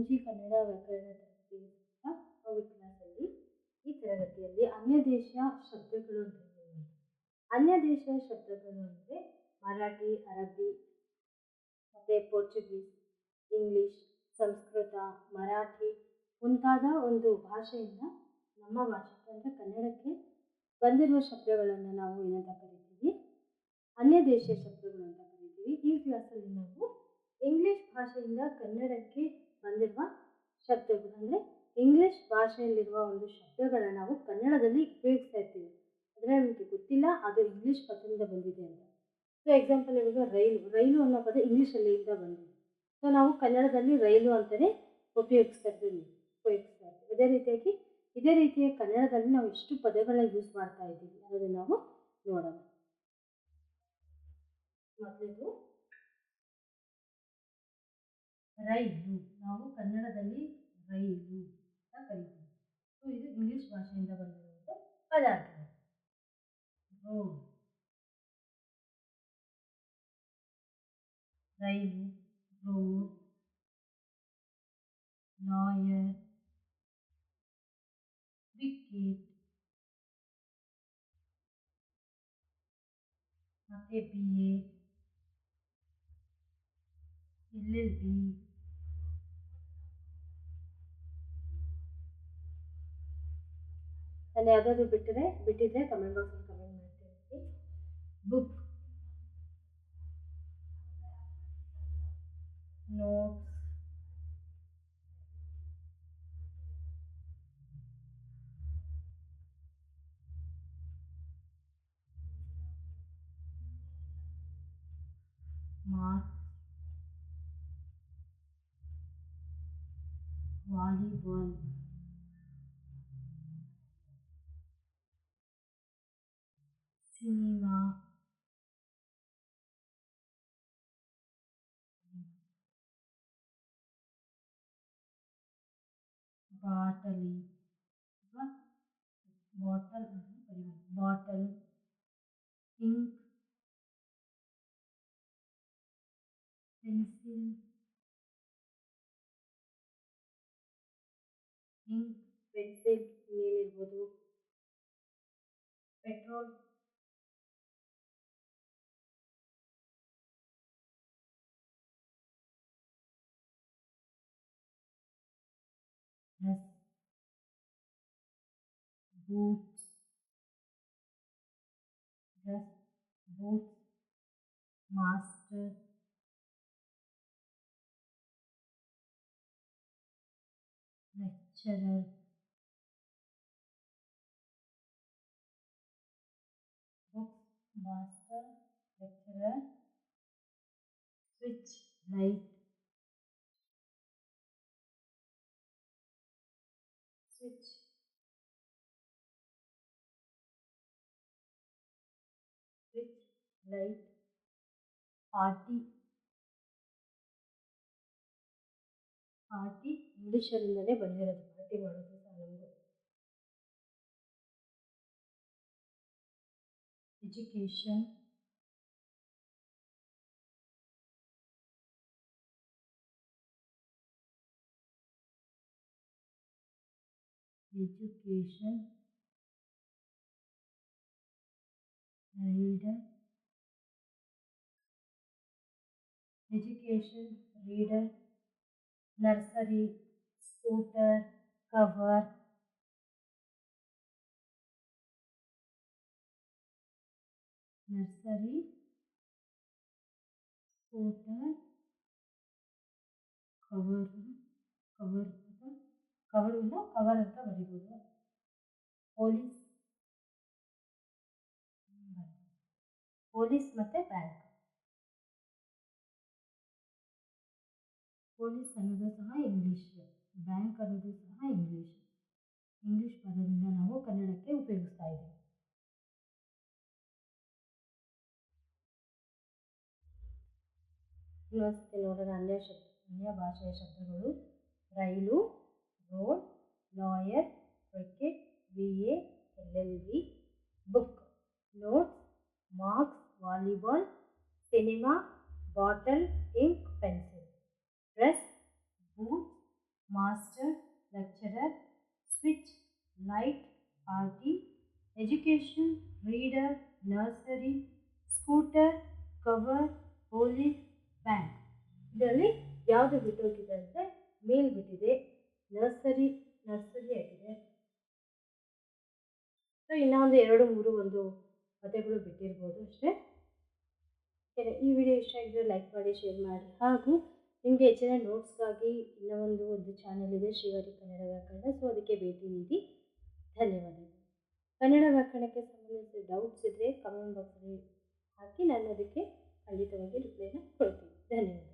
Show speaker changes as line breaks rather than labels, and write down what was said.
ಮುಂಚಿ ಕನ್ನಡ ವ್ಯಾಕರಣ ಕ್ಲಾಸಲ್ಲಿ ಈ ತರಗತಿಯಲ್ಲಿ ಅನ್ಯ ದೇಶ ಶಬ್ದಗಳು ಅಂತ ಅನ್ಯ ದೇಶ ಶಬ್ದಗಳು ಅಂದರೆ ಮರಾಠಿ, ಅರಬ್ಬಿ, ಮತ್ತು ಪೋರ್ಚುಗೀಸ್, ಇಂಗ್ಲಿಷ್, ಸಂಸ್ಕೃತ, ಮರಾಠಿ ಮುಂತಾದ ಒಂದು ಭಾಷೆಯಿಂದ ನಮ್ಮ ಭಾಷೆಗೆ ಅಂದರೆ ಕನ್ನಡಕ್ಕೆ ಬಂದಿರುವ ಶಬ್ದಗಳನ್ನು ನಾವು ಏನಂತ ಕರಿತೀವಿ? ಅನ್ಯ ದೇಶ ಶಬ್ದಗಳು ಅಂತ ಕರಿತೀವಿ. ಈ ಕ್ಲಾಸಲ್ಲಿ ನಾವು ಇಂಗ್ಲಿಷ್ ಭಾಷೆಯಿಂದ ಕನ್ನಡಕ್ಕೆ ಬಂದಿರುವ ಶಬ್ದಗಳು. ಅಂದರೆ ಇಂಗ್ಲಿಷ್ ಭಾಷೆಯಲ್ಲಿರುವ ಒಂದು ಶಬ್ದಗಳನ್ನು ನಾವು ಕನ್ನಡದಲ್ಲಿ ಉಪಯೋಗಿಸ್ತಾ ಇರ್ತೀವಿ. ಅಂದರೆ ನಮಗೆ ಗೊತ್ತಿಲ್ಲ, ಅದು ಇಂಗ್ಲಿಷ್ ಪದದಿಂದ ಬಂದಿದೆ ಅಂತ. ಸೊ ಎಕ್ಸಾಂಪಲ್ ಇವಾಗ ರೈಲು. ರೈಲು ಅನ್ನೋ ಪದ ಇಂಗ್ಲೀಷಲ್ಲಿಂದ ಬಂದಿದೆ. ಸೊ ನಾವು ಕನ್ನಡದಲ್ಲಿ ರೈಲು ಅಂತಲೇ ಉಪಯೋಗಿಸ್ತಾ ಇರ್ತೀವಿ. ಉಪಯೋಗಿಸ್ತಾ ಇರ್ತೀವಿ. ಅದೇ ರೀತಿಯಾಗಿ, ಇದೇ ರೀತಿಯ ಕನ್ನಡದಲ್ಲಿ ನಾವು ಎಷ್ಟು ಪದಗಳನ್ನ ಯೂಸ್ ಮಾಡ್ತಾ ಇದ್ದೀವಿ. ಅನ್ನೋದನ್ನು ನಾವು ನೋಡೋಣ. ರೈಲು. ನಾವು ಕನ್ನಡದಲ್ಲಿ ರೈಲು ಅಂತ ಕರಿತೀವಿ. ಸೊ ಇದು ಇಂಗ್ಲಿಷ್ ಭಾಷೆಯಿಂದ ಬಂದಿರುವಂಥ ಪದಾರ್ಥ road rail road lawyer wicket ಮತ್ತೆ ಬಿ ಎ ಎಲ್ ಬಿ ನಾನು ಯಾವುದಾದ್ರು ಬಿಟ್ಟರೆ ಬಿಟ್ಟಿದ್ರೆ ಕಮೆಂಟ್ ಬಾಕ್ಸಲ್ಲಿ ಕಮೆಂಟ್ ಮಾಡ್ತೀನಿ book notes marks volleyball cinema ಬಾಟಲಿ bottle bottle ink pencil ink pencil ಏನಿರ್ಬೋದು petrol boots, just boots, master, lecturer, books, master, lecturer, switch, light, light party party ಇಂಗ್ಲೀಷರಿಂದಲೇ ಬಂದಿರೋದು party ಮಾಡೋದು ಸಹ ನಮಗೂ education education reader education reader nursery scooter cover nursery scooter cover cover cover ಇಲ್ಲ cover ಅಂತ ಬರಿಬೋದು police police ಮತ್ತು bank police ಅನ್ನೋದು ಸಹ ಇಂಗ್ಲೀಷ್ ಬ್ಯಾಂಕ್ ಅನ್ನೋದು ಸಹ ಇಂಗ್ಲೀಷ್ ಇಂಗ್ಲೀಷ್ ಪದದಿಂದ ನಾವು ಕನ್ನಡಕ್ಕೆ ಉಪಯೋಗಿಸ್ತಾ ಇದ್ದೀವಿ ಇನ್ನೊಂದ್ಸತಿ ನೋಡೋಣ ಅನ್ಯ ಶಬ್ದ ಅನ್ಯ ಭಾಷೆಯ ಶಬ್ದಗಳು rail road lawyer cricket B A L L B book notes marks volleyball cinema bottle ink pencil dress boots master lecturer switch light party education reader nursery scooter cover police bank ಇದರಲ್ಲಿ ಯಾವುದು ಬಿಟ್ಟೋಗಿದೆ ಅಂದರೆ ಮೇಲ್ ಬಿಟ್ಟಿದೆ nursery nursery ಆಗಿದೆ. So ಇನ್ನೊಂದು ಎರಡು, ಮೂರು ಒಂದು ಪದ್ಯಗಳು ಬಿಟ್ಟಿರ್ಬೋದು ಅಷ್ಟೇ. ಈ ವಿಡಿಯೋ ಇಷ್ಟ ಆಗಿದ್ರೆ ಲೈಕ್ ಮಾಡಿ ಶೇರ್ ಮಾಡಿ, ಹಾಗೂ ನಿಮಗೆ ಹೆಚ್ಚಿನ ನೋಟ್ಸ್ಗಾಗಿ ಇನ್ನೂ ಒಂದು ಒಂದು ಚಾನಲ್ ಇದೆ ಶ್ರೀವಾರಿ ಕನ್ನಡ ವ್ಯಾಕರಣ. ಸೊ ಅದಕ್ಕೆ ಭೇಟಿ ನೀಡಿ. ಧನ್ಯವಾದಗಳು. ಕನ್ನಡ ವ್ಯಾಕರಣಕ್ಕೆ ಸಂಬಂಧಿಸಿದ ಡೌಟ್ಸ್ ಇದ್ದರೆ ಕಮೆಂಟ್ ಬಾಕ್ಸಲ್ಲಿ ಹಾಕಿ ನಾನು ಅದಕ್ಕೆ ಖಂಡಿತವಾಗಿ ರಿಪ್ಲೈನ ಕೊಡ್ತೀನಿ. ಧನ್ಯವಾದ